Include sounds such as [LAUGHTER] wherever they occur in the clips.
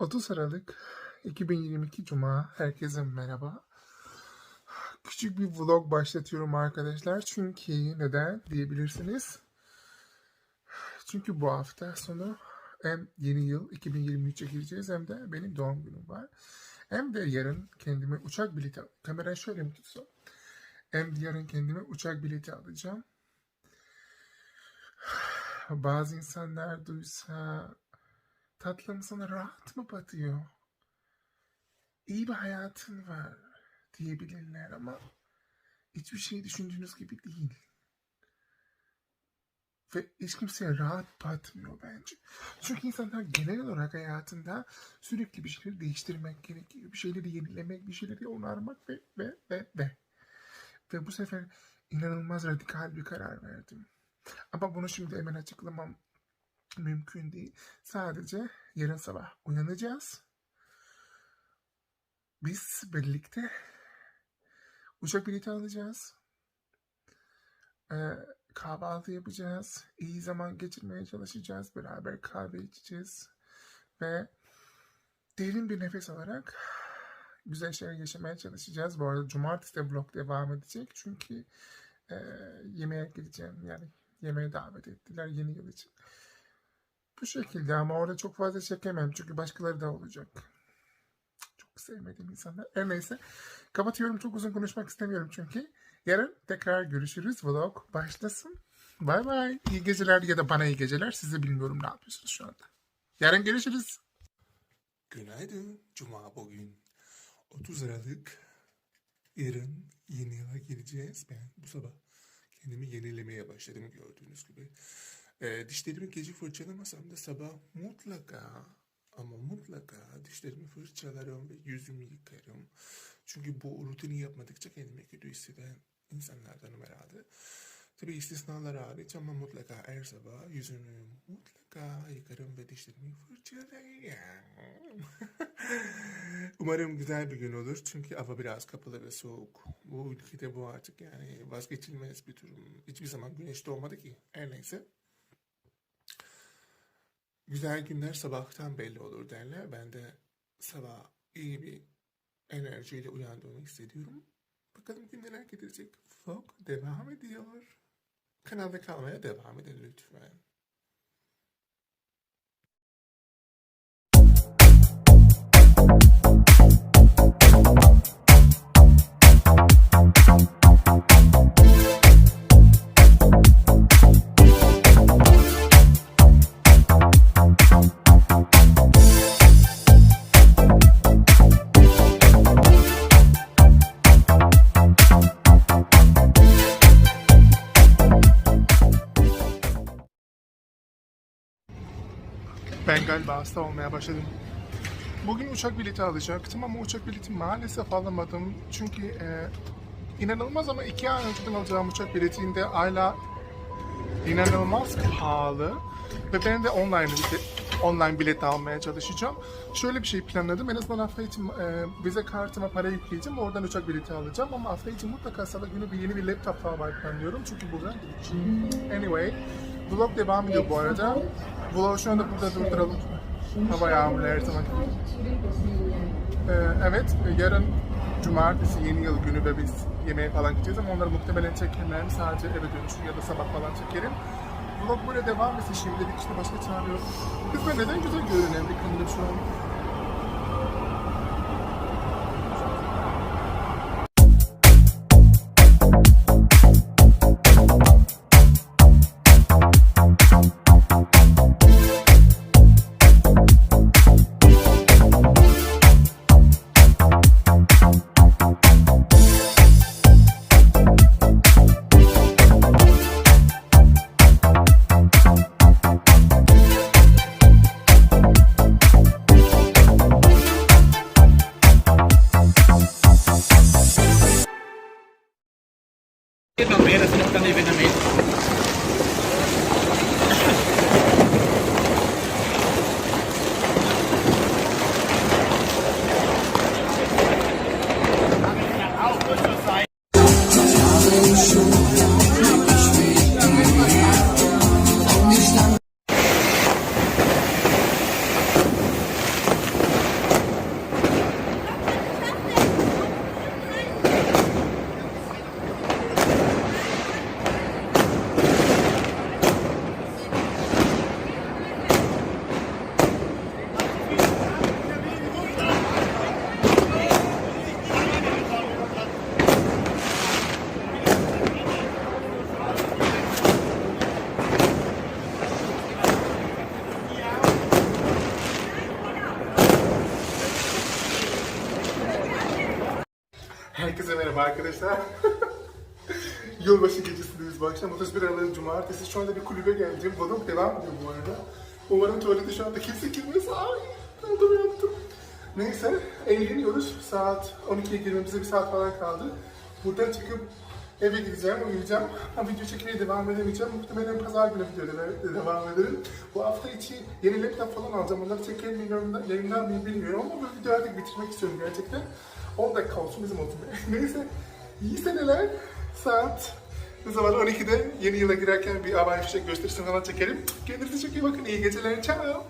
30 Aralık 2022 Cuma. Herkese merhaba. Küçük bir vlog başlatıyorum arkadaşlar. Çünkü neden diyebilirsiniz. Çünkü bu hafta sonu hem yeni yıl 2023'e gireceğiz hem de benim doğum günüm var. Hem de yarın kendime uçak bileti kamerayı şöyle mi tutsam? Hem de yarın kendime uçak bileti alacağım. Bazı insanlar duysa tatlım sana rahat mı batıyor? İyi bir hayatın var diyebilirler ama hiçbir şey düşündüğünüz gibi değil. Ve hiç kimseye rahat batmıyor bence. Çünkü insanlar genel olarak hayatında sürekli bir şeyleri değiştirmek gerekiyor. Bir şeyleri yenilemek, bir şeyleri onarmak ve ve ve ve. Ve bu sefer inanılmaz radikal bir karar verdim. Ama bunu şimdi hemen açıklamam mümkün değil. Sadece yarın sabah uyanacağız. Biz birlikte uçak bileti alacağız. Ee, kahvaltı yapacağız. İyi zaman geçirmeye çalışacağız. Beraber kahve içeceğiz. Ve derin bir nefes alarak güzel şeyler yaşamaya çalışacağız. Bu arada cumartesi de vlog devam edecek. Çünkü e, yemeğe gideceğim. Yani yemeğe davet ettiler yeni yıl için. Bu şekilde ama orada çok fazla çekemem. Çünkü başkaları da olacak. Çok sevmediğim insanlar. Her neyse. Kapatıyorum. Çok uzun konuşmak istemiyorum çünkü. Yarın tekrar görüşürüz. Vlog başlasın. Bay bay. İyi geceler ya da bana iyi geceler. Sizi bilmiyorum ne yapıyorsunuz şu anda. Yarın görüşürüz. Günaydın. Cuma bugün. 30 Aralık. Yarın yeni yıla gireceğiz. Ben bu sabah kendimi yenilemeye başladım gördüğünüz gibi. Ee, dişlerimi gece fırçalamasam da sabah mutlaka ama mutlaka dişlerimi fırçalarım ve yüzümü yıkarım. Çünkü bu rutini yapmadıkça kendimi kötü hisseden insanlardanım herhalde. Tabii istisnalar hariç ama mutlaka her sabah yüzümü mutlaka yıkarım ve dişlerimi fırçalarım. [LAUGHS] Umarım güzel bir gün olur çünkü hava biraz kapalı ve soğuk. Bu ülkede bu artık yani vazgeçilmez bir durum. Hiçbir zaman güneş doğmadı ki. Her neyse. Güzel günler sabahtan belli olur derler. Ben de sabah iyi bir enerjiyle uyandığımı hissediyorum. Bakalım gün neler getirecek. Vlog devam ediyor. Kanalda kalmaya devam edin lütfen. Ben galiba hasta olmaya başladım. Bugün uçak bileti alacaktım ama uçak bileti maalesef alamadım. Çünkü e, inanılmaz ama iki ay önceden alacağım uçak biletinde hala inanılmaz pahalı. Ve ben de online online bilet almaya çalışacağım. Şöyle bir şey planladım. En azından hafta için e, vize kartıma para yükleyeceğim. Oradan uçak bileti alacağım. Ama hafta için mutlaka salı günü bir yeni bir laptop almayı planlıyorum. Çünkü buradan Anyway, vlog devam ediyor bu arada. Vlog şu anda burada durduralım. Hava yağmurlu her zaman. Ee, evet, yarın cumartesi yeni yıl günü ve biz yemeğe falan gideceğiz ama onları muhtemelen çekemem. Sadece eve dönüşü ya da sabah falan çekerim. Vlog böyle devam etsin şimdilik işte başka çağırıyor. Kız ben neden güzel görünen bir şu an? Arkadaşlar. [LAUGHS] Yılbaşı gecesindeyiz bu akşam. 31 Aralık Cumartesi. Şu anda bir kulübe geldim. Vlog devam ediyor bu arada. Umarım tuvalete şu anda kimse girmez. Ay, aldım yaptım. Neyse, eğleniyoruz. Saat 12'ye girmemize bir saat falan kaldı. Buradan çıkıp eve gideceğim, uyuyacağım. Ama video çekmeye devam edemeyeceğim. Muhtemelen pazar günü videoda de- devam ederim. Bu hafta içi yeni laptop falan alacağım. Onları çeker miyim, yayınlar mıyım bilmiyorum ama bu videoyu artık bitirmek istiyorum gerçekten. 10 dakika olsun bizim olsun. [LAUGHS] Neyse, iyi seneler. Saat ne zaman 12'de yeni yıla girerken bir havai fişek gösterisi falan çekerim. Kendinize çok iyi bakın. İyi geceler. Ciao.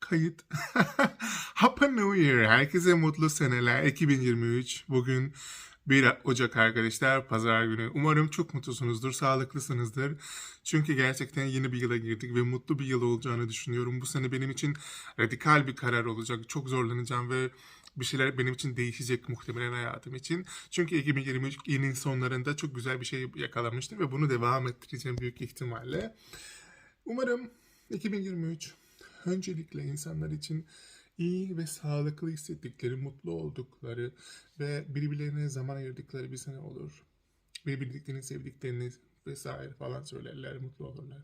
Kayıt. [LAUGHS] Happy New Year. Herkese mutlu seneler. 2023. Bugün 1 Ocak arkadaşlar. Pazar günü. Umarım çok mutlusunuzdur. Sağlıklısınızdır. Çünkü gerçekten yeni bir yıla girdik ve mutlu bir yıl olacağını düşünüyorum. Bu sene benim için radikal bir karar olacak. Çok zorlanacağım ve bir şeyler benim için değişecek muhtemelen hayatım için. Çünkü 2023 yılın sonlarında çok güzel bir şey yakalamıştım ve bunu devam ettireceğim büyük ihtimalle. Umarım 2023 öncelikle insanlar için iyi ve sağlıklı hissettikleri, mutlu oldukları ve birbirlerine zaman ayırdıkları bir sene olur. Birbirlerini sevdiklerini vesaire falan söylerler, mutlu olurlar.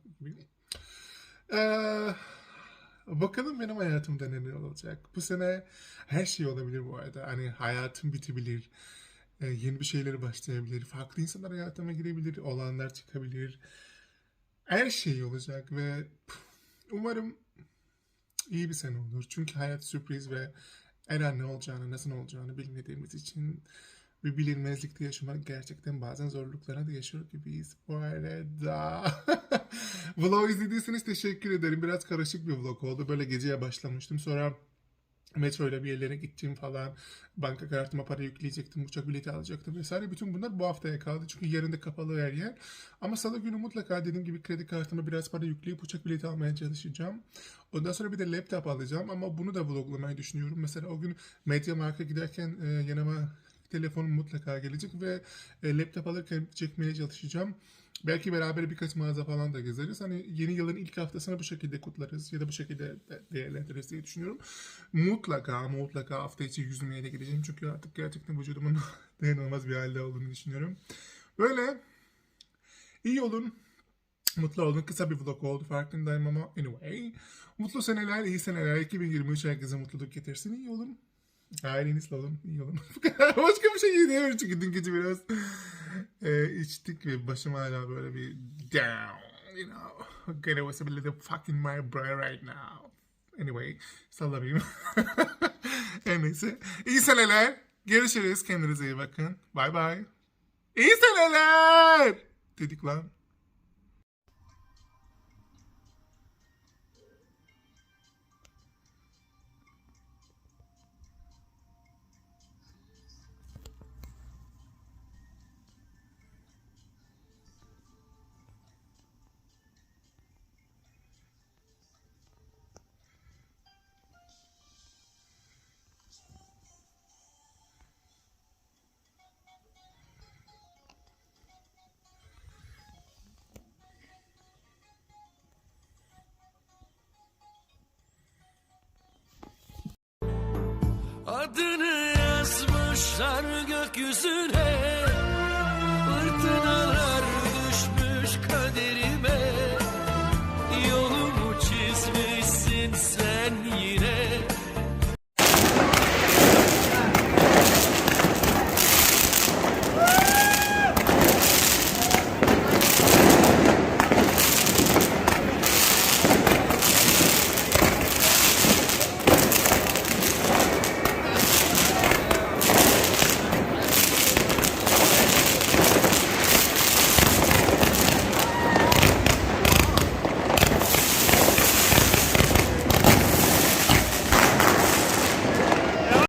Ee, bakalım benim hayatımda neler olacak. Bu sene her şey olabilir bu arada. Hani hayatım bitebilir. Ee, yeni bir şeyler başlayabilir. Farklı insanlar hayatıma girebilir. Olanlar çıkabilir. Her şey olacak ve umarım iyi bir sene olur. Çünkü hayat sürpriz ve her an ne olacağını, nasıl olacağını bilmediğimiz için bir bilinmezlikte yaşamak gerçekten bazen zorluklara da yaşıyor gibiyiz. Bu arada [LAUGHS] [LAUGHS] vlog izlediyseniz teşekkür ederim. Biraz karışık bir vlog oldu. Böyle geceye başlamıştım. Sonra metroyla bir yerlere gittim falan. Banka kartıma para yükleyecektim. Uçak bileti alacaktım vesaire. Bütün bunlar bu haftaya kaldı. Çünkü yarın da kapalı her yer. Ama salı günü mutlaka dediğim gibi kredi kartıma biraz para yükleyip uçak bileti almaya çalışacağım. Ondan sonra bir de laptop alacağım ama bunu da vloglamayı düşünüyorum. Mesela o gün Media Markt'a giderken e, yanıma telefonum mutlaka gelecek ve e, laptop alırken çekmeye çalışacağım. Belki beraber birkaç mağaza falan da gezeriz. Hani yeni yılın ilk haftasını bu şekilde kutlarız ya da bu şekilde de- değerlendiririz diye düşünüyorum. Mutlaka mutlaka hafta içi yüzmeye de gideceğim. Çünkü artık gerçekten vücudumun [LAUGHS] dayanılmaz bir halde olduğunu düşünüyorum. Böyle iyi olun. Mutlu olun. Kısa bir vlog oldu farkındayım ama anyway. Mutlu seneler, iyi seneler. 2023 herkese mutluluk getirsin. İyi olun. Ailenizle olun. iyi olun. [LAUGHS] Başka bir şey diyemiyorum çünkü dün gece biraz e, içtik ve başım hala böyle bir down. You know. Okay, there was a little fucking my brain right now. Anyway, sallamayayım. [LAUGHS] Her neyse. İyi seneler. Görüşürüz. Kendinize iyi bakın. Bye bye. İyi seneler. Dedik lan. Adını yazmışlar gökyüzüne